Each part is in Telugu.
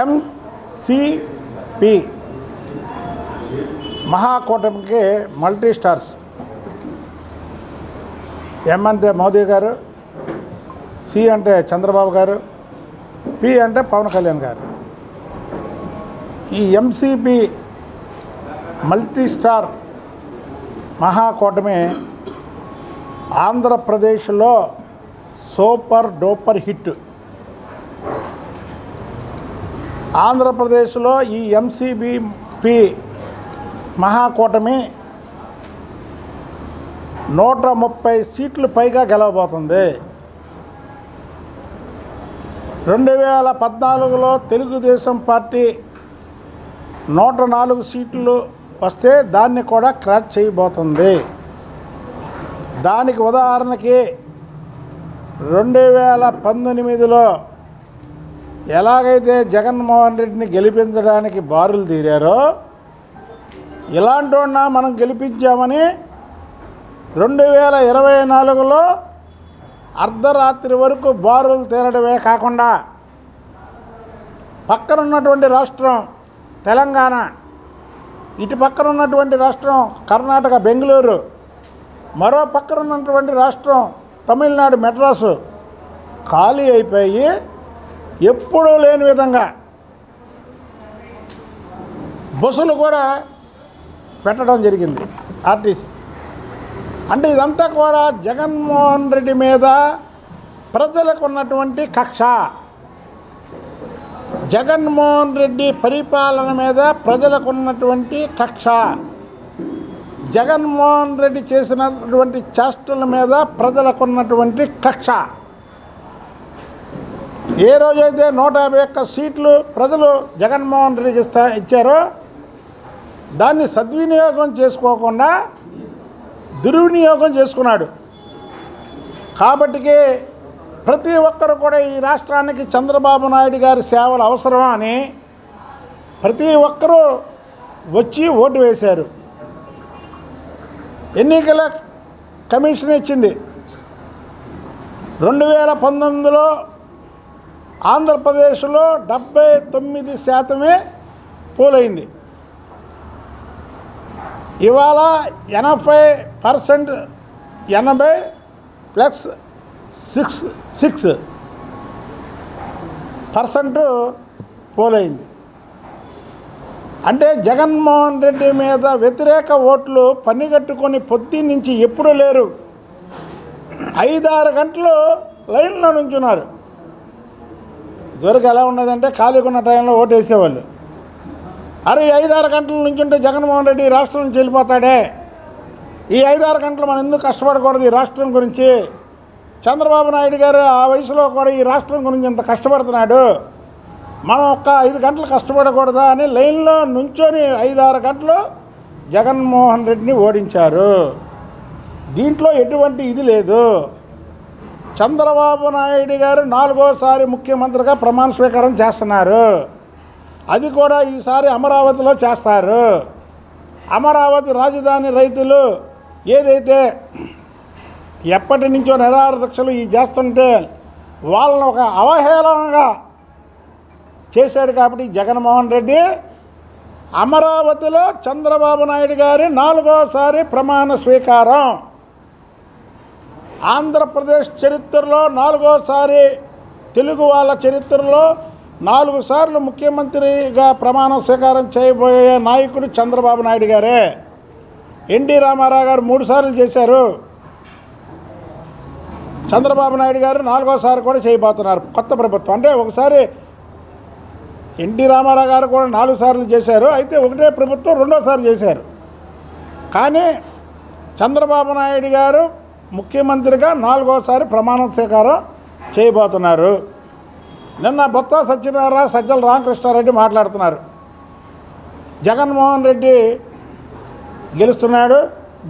ఎంసిపి మహాకూటమికి మల్టీ స్టార్స్ ఎం అంటే మోదీ గారు సి అంటే చంద్రబాబు గారు పి అంటే పవన్ కళ్యాణ్ గారు. ఈ ఎంసిపి మల్టీ స్టార్ మహాకూటమి ఆంధ్రప్రదేశ్లో సూపర్ డూపర్ హిట్. ఆంధ్రప్రదేశ్లో ఈ ఎంసీబీపి మహాకూటమి నూట ముప్పై సీట్లు పైగా గెలవబోతుంది. రెండు వేల పద్నాలుగులో తెలుగుదేశం పార్టీ నూట నాలుగు సీట్లు వస్తే దాన్ని కూడా క్రాక్ చేయబోతుంది. దానికి ఉదాహరణకి రెండు వేల పంతొమ్మిదిలో ఎలాగైతే జగన్మోహన్ రెడ్డిని గెలిపించడానికి బారులు తీరారో ఇలాంటి మనం గెలిపించామని రెండు వేల ఇరవై నాలుగులో అర్ధరాత్రి వరకు బారులు తీరడమే కాకుండా పక్కన ఉన్నటువంటి రాష్ట్రం తెలంగాణ ఇటు పక్కన ఉన్నటువంటి రాష్ట్రం కర్ణాటక బెంగళూరు మరో పక్కన ఉన్నటువంటి రాష్ట్రం తమిళనాడు మెడ్రాసు ఖాళీ అయిపోయి ఎప్పుడూ లేని విధంగా బస్సులు కూడా పెట్టడం జరిగింది ఆర్టీసీ. అంటే ఇదంతా కూడా జగన్మోహన్ రెడ్డి మీద ప్రజలకు ఉన్నటువంటి కక్ష. జగన్మోహన్ రెడ్డి పరిపాలన మీద ప్రజలకు ఉన్నటువంటి కక్ష. జగన్మోహన్ రెడ్డి చేసినటువంటి చేష్టల మీద ప్రజలకు ఉన్నటువంటి కక్ష. ఏ రోజైతే నూట యాభై ఒక్క సీట్లు ప్రజలు జగన్మోహన్ రెడ్డికి ఇస్తా ఇచ్చారో దాన్ని సద్వినియోగం చేసుకోకుండా దుర్వినియోగం చేసుకున్నాడు. కాబట్టికి ప్రతి ఒక్కరు కూడా ఈ రాష్ట్రానికి చంద్రబాబు నాయుడు గారి సేవలు అవసరం అని ప్రతి ఒక్కరూ వచ్చి ఓటు వేశారు. ఎన్నికల కమిషన్ ఇచ్చింది. రెండు వేల పంతొమ్మిదిలో ఆంధ్రప్రదేశ్లో డెబ్బై తొమ్మిది శాతమే పోలైంది. ఇవాళ ఎనభై పర్సెంట్ ఎనభై ప్లస్ సిక్స్ సిక్స్ పర్సెంట్ పోలైంది. అంటే జగన్మోహన్ రెడ్డి మీద వ్యతిరేక ఓట్లు పనిగట్టుకొని పొద్దు నుంచి ఎప్పుడూ లేరు. ఐదారు గంటలు లైన్లో నుంచున్నారు. ఇదివరకు ఎలా ఉన్నదంటే ఖాళీగా ఉన్న టైంలో ఓటు వేసేవాళ్ళు అరే ఐదారు గంటల నుంచి ఉంటే జగన్మోహన్ రెడ్డి రాష్ట్రం నుంచి వెళ్ళిపోతాడే. ఈ ఐదారు గంటలు మనం ఎందుకు కష్టపడకూడదు ఈ రాష్ట్రం గురించి? చంద్రబాబు నాయుడు గారు ఆ వయసులో కూడా ఈ రాష్ట్రం గురించి ఇంత కష్టపడుతున్నాడు. మనం ఒక్క ఐదు గంటలు కష్టపడకూడదా అని లైన్లో నుంచొని ఐదారు గంటలు జగన్మోహన్ రెడ్డిని ఓడించారు. దీంట్లో ఎటువంటి ఇది లేదు. చంద్రబాబు నాయుడు గారు నాలుగోసారి ముఖ్యమంత్రిగా ప్రమాణ స్వీకారం చేస్తున్నారు. అది కూడా ఈసారి అమరావతిలో చేస్తారు. అమరావతి రాజధాని రైతులు ఏదైతే ఎప్పటి నుంచో నిరారదక్షలు ఈ చేస్తుంటే వాళ్ళని ఒక అవహేళనగా చేశాడు కాబట్టి జగన్మోహన్ రెడ్డి అమరావతిలో చంద్రబాబు నాయుడు గారి నాలుగోసారి ప్రమాణ స్వీకారం. ఆంధ్రప్రదేశ్ చరిత్రలో నాలుగోసారి తెలుగు వాళ్ళ చరిత్రలో నాలుగు సార్లు ముఖ్యమంత్రిగా ప్రమాణ స్వీకారం చేయబోయే నాయకుడు చంద్రబాబు నాయుడు గారే. ఎన్టీ రామారావు గారు మూడు సార్లు చేశారు. చంద్రబాబు నాయుడు గారు నాలుగోసారి కూడా చేయబోతున్నారు కొత్త ప్రభుత్వం. అంటే ఒకసారి ఎన్టీ రామారావు గారు కూడా నాలుగు సార్లు చేశారు. అయితే ఒకటే ప్రభుత్వం రెండోసారి చేశారు. కానీ చంద్రబాబు నాయుడు గారు ముఖ్యమంత్రిగా నాలుగోసారి ప్రమాణ స్వీకారం చేయబోతున్నారు. నిన్న బొత్స సత్యనారాయణ సజ్జల రామకృష్ణారెడ్డి మాట్లాడుతున్నారు. జగన్మోహన్ రెడ్డి గెలుస్తున్నాడు.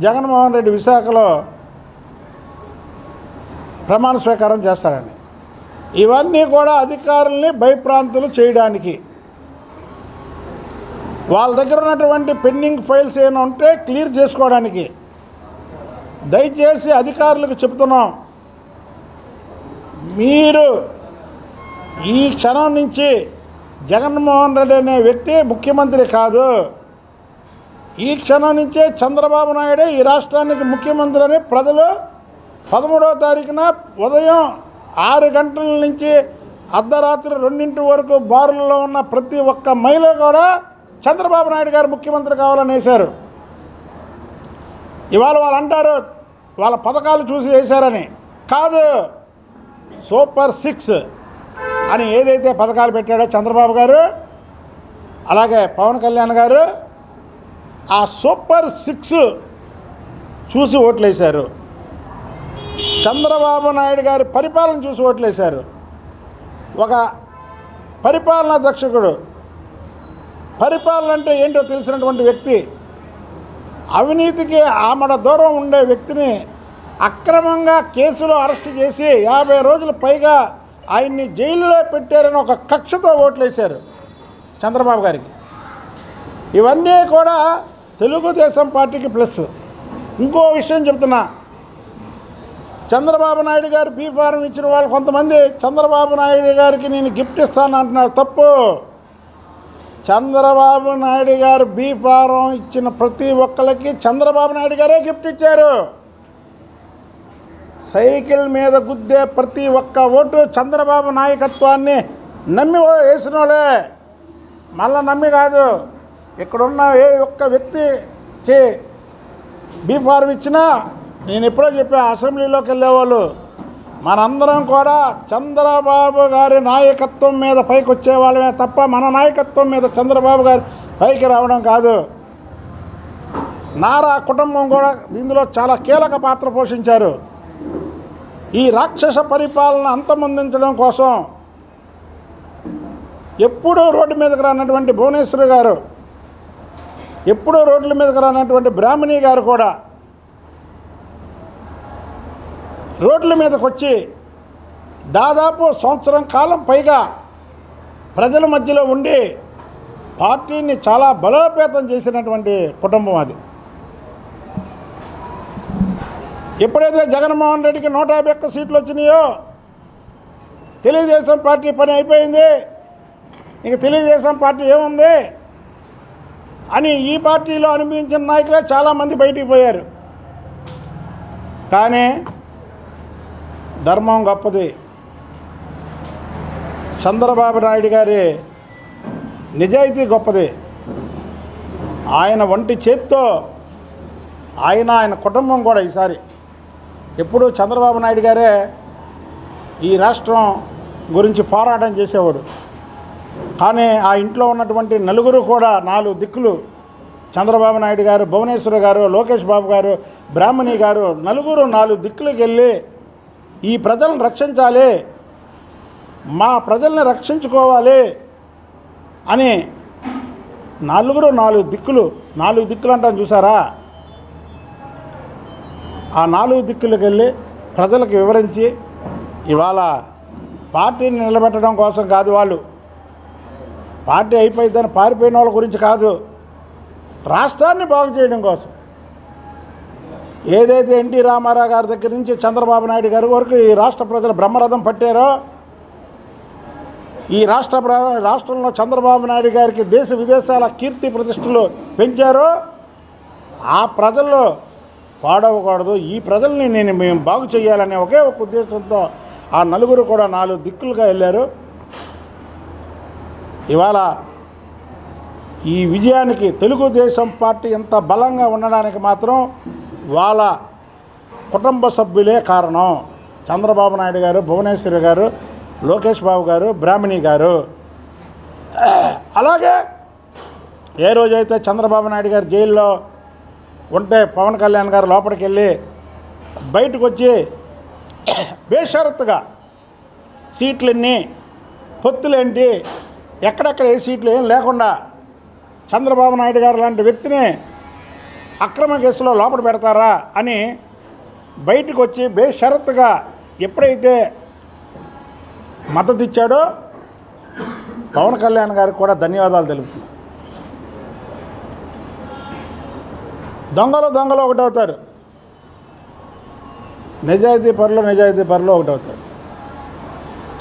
జగన్మోహన్ రెడ్డి విశాఖలో ప్రమాణ స్వీకారం చేస్తారని. ఇవన్నీ కూడా అధికారుల్ని భయప్రాంతులు చేయడానికి. వాళ్ళ దగ్గర ఉన్నటువంటి పెండింగ్ ఫైల్స్ ఏమైనా ఉంటే క్లియర్ చేసుకోవడానికి. దయచేసి అధికారులకు చెప్తున్నాం మీరు ఈ క్షణం నుంచి జగన్మోహన్ రెడ్డి అనే వ్యక్తి ముఖ్యమంత్రి కాదు. ఈ క్షణం నుంచే చంద్రబాబు నాయుడే ఈ రాష్ట్రానికి ముఖ్యమంత్రి అని ప్రజలు పదమూడవ తారీఖున ఉదయం ఆరు గంటల నుంచి అర్ధరాత్రి రెండింటి వరకు బారులలో ఉన్న ప్రతి ఒక్క మహిళ కూడా చంద్రబాబు నాయుడు గారు ముఖ్యమంత్రి కావాలని వేశారు. ఇవాళ వాళ్ళు అంటారు వాళ్ళ పథకాలు చూసి వేశారని. కాదు సూపర్ సిక్స్ అని ఏదైతే పథకాలు పెట్టాడో చంద్రబాబు గారు అలాగే పవన్ కళ్యాణ్ గారు ఆ సూపర్ సిక్స్ చూసి ఓట్లేశారు. చంద్రబాబు నాయుడు గారి పరిపాలన చూసి ఓట్లేశారు. ఒక పరిపాలనా దక్షకుడు పరిపాలన అంటే ఏంటో తెలిసినటువంటి వ్యక్తి అవినీతికి ఆమడ దూరం ఉండే వ్యక్తిని అక్రమంగా కేసులో అరెస్ట్ చేసి యాభై రోజులు పైగా ఆయన్ని జైల్లో పెట్టారని ఒక కక్షతో ఓట్లేశారు చంద్రబాబు గారికి. ఇవన్నీ కూడా తెలుగుదేశం పార్టీకి ప్లస్. ఇంకో విషయం చెప్తున్నా. చంద్రబాబు నాయుడు గారు బీ ఫారం ఇచ్చిన వాళ్ళు కొంతమంది చంద్రబాబు నాయుడు గారికి నేను గిఫ్ట్ ఇస్తాను అంటున్నారు. తప్పు. చంద్రబాబు నాయుడు గారు బీ ఫారం ఇచ్చిన ప్రతి ఒక్కరికి చంద్రబాబు నాయుడు గారే గిఫ్ట్ ఇచ్చారు. సైకిల్ మీద గుద్దే ప్రతి ఒక్క ఓటు చంద్రబాబు నాయకత్వాన్ని నమ్మి వేసిన వాళ్ళే మళ్ళా నమ్మి కాదు. ఇక్కడున్న ఏ ఒక్క వ్యక్తికి బీ ఫారం ఇచ్చినా నేను ఎప్పుడో చెప్పా అసెంబ్లీలోకి వెళ్ళేవాళ్ళు మనందరం కూడా చంద్రబాబు గారి నాయకత్వం మీద పైకి వచ్చేవాళ్ళమే తప్ప మన నాయకత్వం మీద చంద్రబాబు గారు పైకి రావడం కాదు. నారా కుటుంబం కూడా ఇందులో చాలా కీలక పాత్ర పోషించారు. ఈ రాక్షస పరిపాలన అంతమొందించడం కోసం ఎప్పుడూ రోడ్డు మీదకి రానటువంటి భువనేశ్వరి గారు ఎప్పుడూ రోడ్ల మీదకి రానటువంటి బ్రాహ్మణి గారు కూడా రోడ్ల మీదకి వచ్చి దాదాపు సంవత్సరం కాలం పైగా ప్రజల మధ్యలో ఉండి పార్టీని చాలా బలోపేతం చేసినటువంటి కుటుంబం అది. ఎప్పుడైతే జగన్మోహన్ రెడ్డికి నూట యాభై ఒక్క సీట్లు వచ్చినాయో తెలుగుదేశం పార్టీ పని అయిపోయింది. ఇంక తెలుగుదేశం పార్టీ ఏముంది? అని ఈ పార్టీలో అనిపించిన నాయకులే చాలామంది బయటికి పోయారు. కానీ ధర్మం గొప్పది. చంద్రబాబు నాయుడు గారి నిజాయితీ గొప్పది. ఆయన వంటి చేత్తో ఆయన ఆయన కుటుంబం కూడా ఈసారి. ఎప్పుడు చంద్రబాబు నాయుడు గారే ఈ రాష్ట్రం గురించి పోరాటం చేసేవాడు. కానీ ఆ ఇంట్లో ఉన్నటువంటి నలుగురు కూడా నాలుగు దిక్కులు చంద్రబాబు నాయుడు గారు భువనేశ్వర్ గారు లోకేష్ బాబు గారు బ్రాహ్మణి గారు నలుగురు నాలుగు దిక్కులకు వెళ్ళి ఈ ప్రజలను రక్షించాలి. మా ప్రజల్ని రక్షించుకోవాలి అని నలుగురు నాలుగు దిక్కులు నాలుగు దిక్కులు అంటాను చూసారా? ఆ నాలుగు దిక్కులకు వెళ్ళి ప్రజలకు వివరించి ఇవాళ పార్టీని నిలబెట్టడం కోసం కాదు వాళ్ళు. పార్టీ అయిపోయిందని పారిపోయిన వాళ్ళ గురించి కాదు. రాష్ట్రాన్ని బాగు చేయడం కోసం. ఏదైతే ఎన్టీ రామారావు గారి దగ్గర నుంచి చంద్రబాబు నాయుడు గారి వరకు ఈ రాష్ట్ర ప్రజలు బ్రహ్మరథం పట్టారో ఈ రాష్ట్ర రాష్ట్రంలో చంద్రబాబు నాయుడు గారికి దేశ విదేశాల కీర్తి ప్రతిష్టలు పెంచారో ఆ ప్రజల్లో పాడవకూడదు. ఈ ప్రజల్ని నేను మేము బాగు చేయాలనే ఒకే ఒక ఉద్దేశంతో ఆ నలుగురు కూడా నాలుగు దిక్కులుగా వెళ్ళారు. ఇవాళ ఈ విజయానికి తెలుగుదేశం పార్టీ ఎంత బలంగా ఉండడానికి మాత్రం వాళ్ళ కుటుంబ సభ్యులే కారణం. చంద్రబాబు నాయుడు గారు భువనేశ్వరి గారు లోకేష్ బాబు గారు బ్రాహ్మణి గారు. అలాగే ఏ రోజైతే చంద్రబాబు నాయుడు గారు జైల్లో ఉంటే పవన్ కళ్యాణ్ గారు లోపలికి వెళ్ళి బయటకు వచ్చి బేషరత్తుగా సీట్లన్నీ పొత్తులేంటి ఎక్కడెక్కడ ఏ సీట్లు ఏం లేకుండా చంద్రబాబు నాయుడు గారు లాంటి వ్యక్తిని అక్రమ కేసులో లోపల పెడతారా అని బయటకు వచ్చి బేషరత్తుగా ఎప్పుడైతే మద్దతు ఇచ్చాడో పవన్ కళ్యాణ్ గారికి కూడా ధన్యవాదాలు తెలుపుతున్నాను దొంగలు దొంగలు ఒకటవుతారు. నిజాయితీ పరులు నిజాయితీ పరులు ఒకటవుతారు.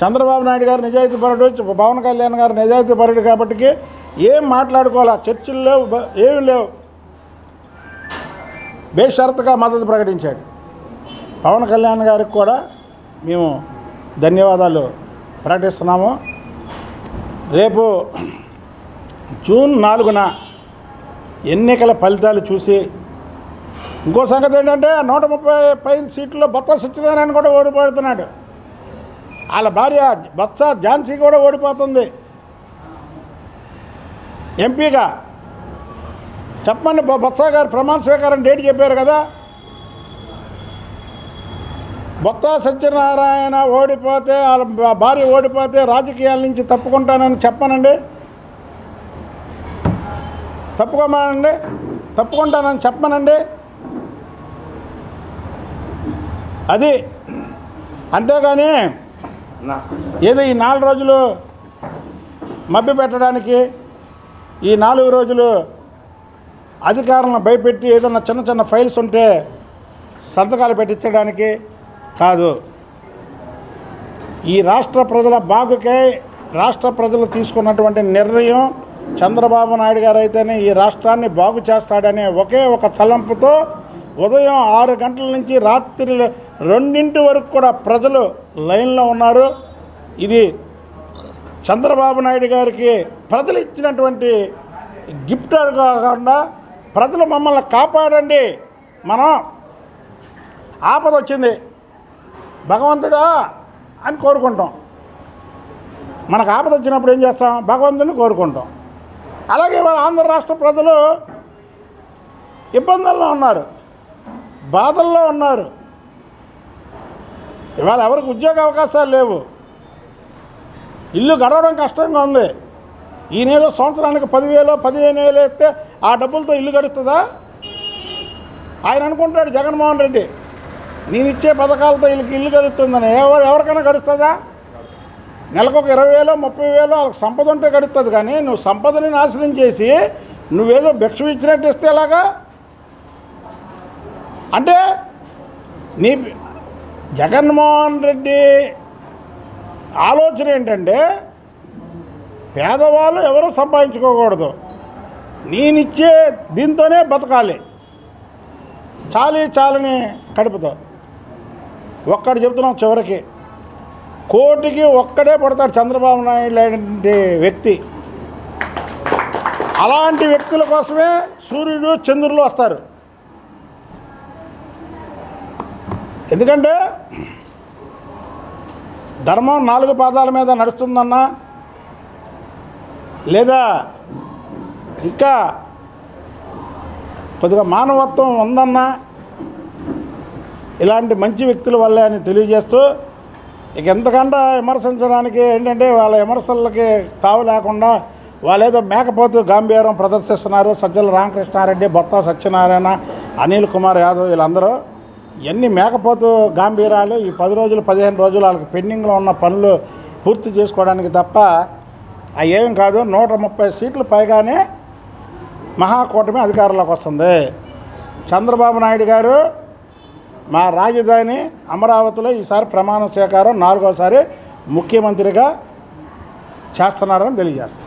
చంద్రబాబు నాయుడు గారు నిజాయితీ పరుడు పవన్ కళ్యాణ్ గారు నిజాయితీ పరుడు కాబట్టి ఏం మాట్లాడుకోవాలా? చర్చలు లేవు ఏమి లేవు. బేషరతుగా మద్దతు ప్రకటించాడు. పవన్ కళ్యాణ్ గారికి కూడా మేము ధన్యవాదాలు ప్రకటిస్తున్నాము. రేపు జూన్ నాలుగున ఎన్నికల ఫలితాలు చూసి ఇంకో సంగతి ఏంటంటే నూట ముప్పై పైన సీట్లో బొత్స సత్యనారాయణ కూడా ఓడిపోతున్నాడు. వాళ్ళ భార్య బొత్స ఝాన్సీ కూడా ఓడిపోతుంది. ఎంపీగా చెప్పండి బొ- బొత్స గారు ప్రమాణ స్వీకారం డేట్ చెప్పారు కదా. బొత్స సత్యనారాయణ ఓడిపోతే వాళ్ళ భార్య ఓడిపోతే రాజకీయాల నుంచి తప్పుకుంటానని చెప్పనండి. తప్పుకోమానండి. తప్పుకుంటానని చెప్పమనండి అది అంతేగాని ఏదో ఈ నాలుగు రోజులు మభ్య పెట్టడానికి ఈ నాలుగు రోజులు అధికారులను భయపెట్టి ఏదైనా చిన్న చిన్న ఫైల్స్ ఉంటే సంతకాలు పెట్టించడానికి కాదు. ఈ రాష్ట్ర ప్రజల బాగుకై రాష్ట్ర ప్రజలు తీసుకున్నటువంటి నిర్ణయం చంద్రబాబు నాయుడు గారు అయితేనే ఈ రాష్ట్రాన్ని బాగు చేస్తాడనే ఒకే ఒక తలంపుతో ఉదయం ఆరు గంటల నుంచి రాత్రి రెండింటి వరకు కూడా ప్రజలు లైన్లో ఉన్నారు. ఇది చంద్రబాబు నాయుడు గారికి ప్రజలు ఇచ్చినటువంటి గిఫ్ట్ కాకుండా ప్రజలు మమ్మల్ని కాపాడండి. మనం ఆపద వచ్చింది. భగవంతుడా అని కోరుకుంటాం. మనకు ఆపద వచ్చినప్పుడు ఏం చేస్తాం? భగవంతుని కోరుకుంటాం. అలాగే మన ఆంధ్ర రాష్ట్ర ప్రజలు ఇబ్బందుల్లో ఉన్నారు. బాధల్లో ఉన్నారు. ఇవాళ ఎవరికి ఉద్యోగ అవకాశాలు లేవు. ఇల్లు గడవడం కష్టంగా ఉంది. ఈయనేదో సంవత్సరానికి పదివేలు పదిహేను వేలు వేస్తే ఆ డబ్బులతో ఇల్లు గడుస్తుందా ఆయన అనుకుంటాడు జగన్మోహన్ రెడ్డి నేను ఇచ్చే పథకాలతో వీళ్ళకి ఇల్లు గడుస్తుందని ఎవరు ఎవరికైనా గడుస్తుందా నెలకు ఒక ఇరవై వేలో ముప్పై వేలో వాళ్ళకి సంపద ఉంటే గడుస్తుంది కానీ నువ్వు సంపదని నాశనం చేసి నువ్వేదో భిక్ష ఇచ్చినట్టు ఇస్తే ఎలాగా? అంటే నీ జగన్మోహన్ రెడ్డి ఆలోచన ఏంటంటే పేదవాళ్ళు ఎవరూ సంపాదించుకోకూడదు. నేనిచ్చే దీంతోనే బతకాలి. చాలి చాలని కడుపుతో. ఒక్కడు చెప్తున్నాం చివరికి. కోటికి ఒక్కడే పడతాడు చంద్రబాబు నాయుడు లాంటి వ్యక్తి. అలాంటి వ్యక్తుల కోసమే సూర్యుడు చంద్రులు వస్తారు. ఎందుకంటే ధర్మం నాలుగు పాదాల మీద నడుస్తుందన్నా లేదా ఇంకా కొద్దిగా మానవత్వం ఉందన్నా ఇలాంటి మంచి వ్యక్తుల వల్లే అని తెలియజేస్తూ ఇక ఎంతకంటే విమర్శించడానికి ఏంటంటే వాళ్ళ విమర్శలకి తావు లేకుండా వాళ్ళేదో మేకపోతు గాంభీరం ప్రదర్శిస్తున్నారు సజ్జల రామకృష్ణారెడ్డి బొత్త సత్యనారాయణ అనిల్ కుమార్ యాదవ్ వీళ్ళందరూ. ఎన్ని మేకపోతు గాంభీరాలు ఈ పది రోజులు పదిహేను రోజులు వాళ్ళకి పెండింగ్లో ఉన్న పనులు పూర్తి చేసుకోవడానికి తప్ప అవి ఏం కాదు నూట ముప్పై సీట్లు పైగానే మహాకూటమి అధికారంలోకి వస్తుంది. చంద్రబాబు నాయుడు గారు మా రాజధాని అమరావతిలో ఈసారి ప్రమాణ స్వీకారం నాలుగోసారి ముఖ్యమంత్రిగా చేస్తున్నారని తెలియజేస్తారు.